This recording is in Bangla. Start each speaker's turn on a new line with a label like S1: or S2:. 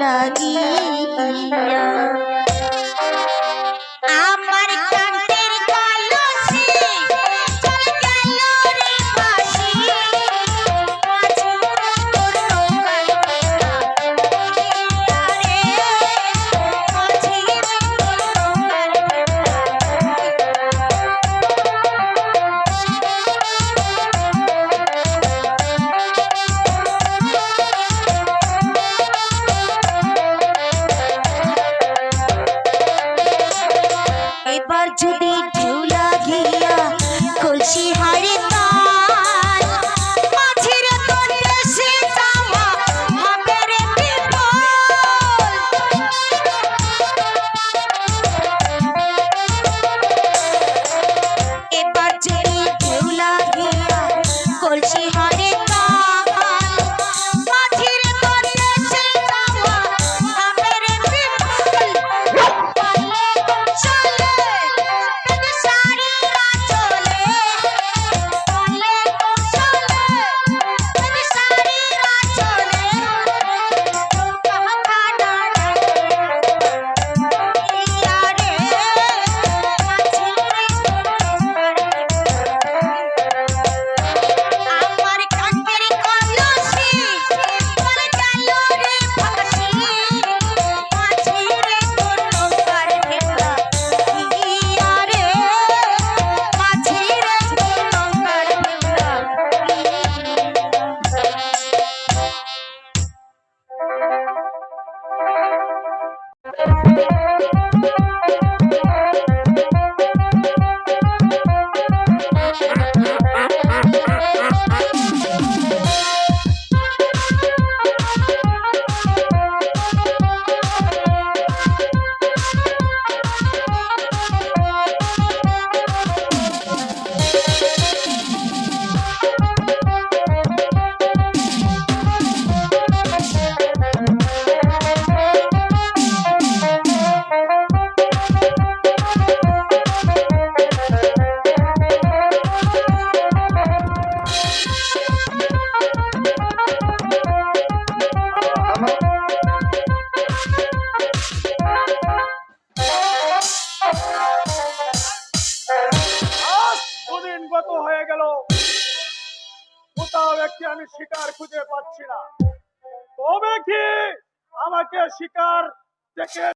S1: লাগিয়া
S2: she hides. একটি আমি শিকার খুঁজে পাচ্ছি না। তবে কি আমাকে শিকার দেখে